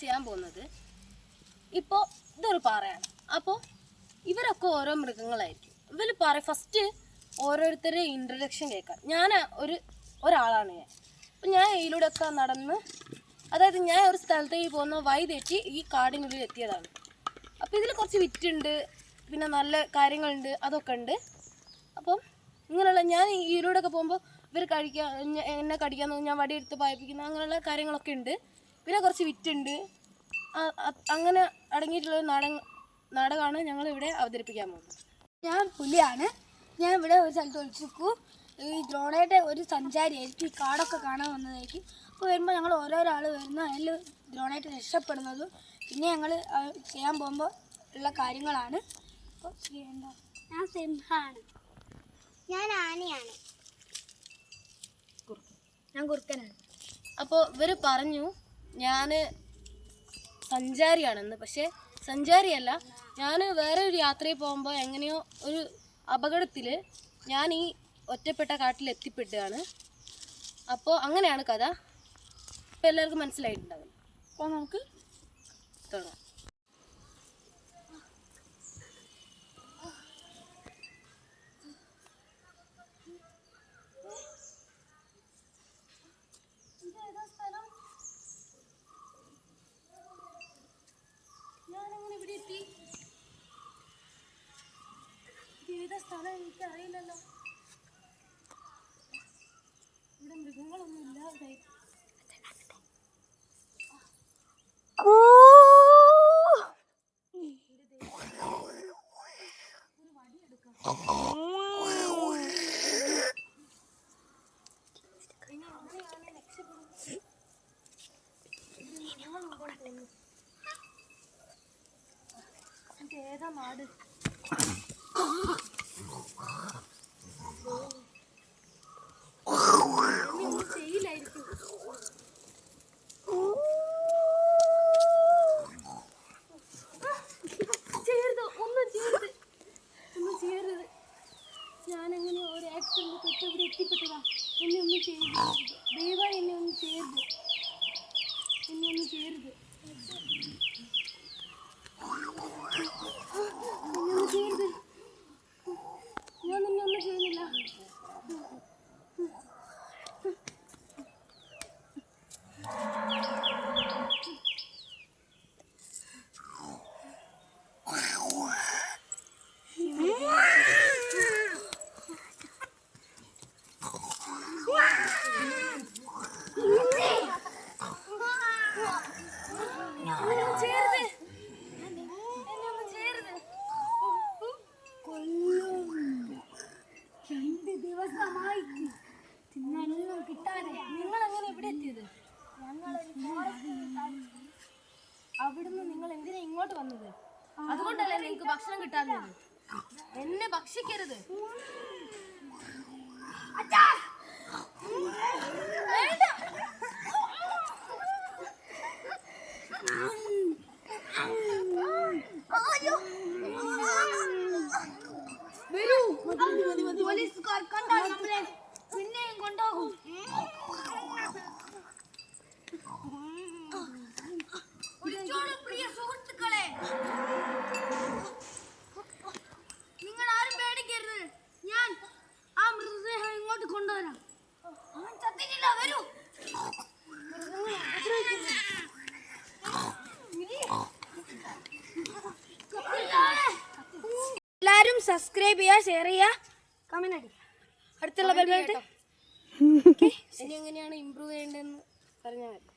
ചെയ്യാൻ പോകുന്നത് ഇപ്പോൾ ഇതൊരു പാറയാണ്. അപ്പോൾ ഇവരൊക്കെ ഓരോ മൃഗങ്ങളായിരിക്കും. ഇവർ പാറ ഫസ്റ്റ് ഓരോരുത്തരെ ഇൻട്രഡക്ഷൻ കേൾക്കാം ഞാൻ ഒരു ഒരാളാണ് ഞാൻ. അപ്പം ഞാൻ ഇതിലൂടെ ഒക്കെ നടന്ന് അതായത് ഞാൻ ഒരു സ്ഥലത്തേക്ക് പോകുന്ന വഴി തെറ്റി ഈ കാടിനുള്ളിൽ എത്തിയതാണ്. അപ്പോൾ ഇതിൽ കുറച്ച് വിറ്റുണ്ട് പിന്നെ നല്ല കാര്യങ്ങളുണ്ട് അതൊക്കെ ഉണ്ട്. അപ്പം ഇങ്ങനെയുള്ള ഞാൻ ഒക്കെ പോകുമ്പോൾ ഇവർ കഴിക്കാൻ എന്നെ കടിക്കാൻ തോന്നി ഞാൻ വടിയെടുത്ത് പായിപ്പിക്കുന്ന അങ്ങനെയുള്ള കാര്യങ്ങളൊക്കെ ഉണ്ട്. പിന്നെ കുറച്ച് വിറ്റുണ്ട്. അങ്ങനെ അടങ്ങിയിട്ടുള്ള നാടക നാടകമാണ് ഞങ്ങൾ ഇവിടെ അവതരിപ്പിക്കാൻ പോകുന്നത്. ഞാൻ പുലിയാണ്. ഞാൻ ഇവിടെ ഒരു സ്ഥലത്ത് ഒളിച്ചിരിക്കൂ. ഈ ദ്രോണയുടെ ഒരു സഞ്ചാരിയായിരിക്കും. ഈ കാടൊക്കെ കാണാൻ വന്നതായിരിക്കും. അപ്പോൾ വരുമ്പോൾ ഞങ്ങൾ ഓരോരോ ആൾ വരുന്ന അതിൽ ദ്രോണയായിട്ട് രക്ഷപ്പെടുന്നതും പിന്നെ ഞങ്ങൾ ചെയ്യാൻ പോകുമ്പോൾ ഉള്ള കാര്യങ്ങളാണ്. അപ്പോൾ ചെയ്യേണ്ട ഞാൻ സിംഹാണ്. ഞാൻ ആനയാണ്. ഞാൻ കുറുക്കനാണ്. അപ്പോൾ ഇവർ പറഞ്ഞു ഞാൻ സഞ്ചാരിയാണെന്ന് പക്ഷേ സഞ്ചാരിയല്ല. ഞാൻ വേറെ ഒരു യാത്രയിൽ പോകുമ്പോൾ എങ്ങനെയോ ഒരു അപകടത്തിൽ ഞാൻ ഈ ഒറ്റപ്പെട്ട കാട്ടിൽ എത്തിപ്പെടുകയാണ്. അപ്പോൾ അങ്ങനെയാണ് കഥ. ഇപ്പോൾ എല്ലാവർക്കും മനസ്സിലായിട്ടുണ്ടാവും. അപ്പോൾ നമുക്ക് തുടങ്ങാം ഞാനെങ്ങനെ ഇവിടെ എത്തി ഏതാ സ്ഥലം എനിക്കറിയില്ലല്ലോ. ഇവിടെ മൃഗങ്ങളൊന്നും ഇല്ലാതായി ഏതാ നാട്? ദയവായി എന്നെ ഒന്ന് ചെയ്യരുത് എന്നെ ഒന്ന് ചെയ്യരുത് ഇങ്ങോട്ട് വന്നത്. അതുകൊണ്ടല്ലേ നിങ്ങൾക്ക് ഭക്ഷണം കിട്ടാത്തത് എന്നെ ഭക്ഷിക്കരുത്. പോലീസുകാർ കണ്ടാൽ നമ്മളെ. പിന്നെയും കൊണ്ടുപോകും. സബ്സ്ക്രൈബ് ചെയ്യുക ഷെയർ ചെയ്യുക കമന്റ് അടുത്തുള്ള ബെൽ ബട്ടൺ ഇനി എങ്ങനെയാണ് ഇമ്പ്രൂവ് ചെയ്യേണ്ടതെന്ന് പറഞ്ഞാൽ മതി.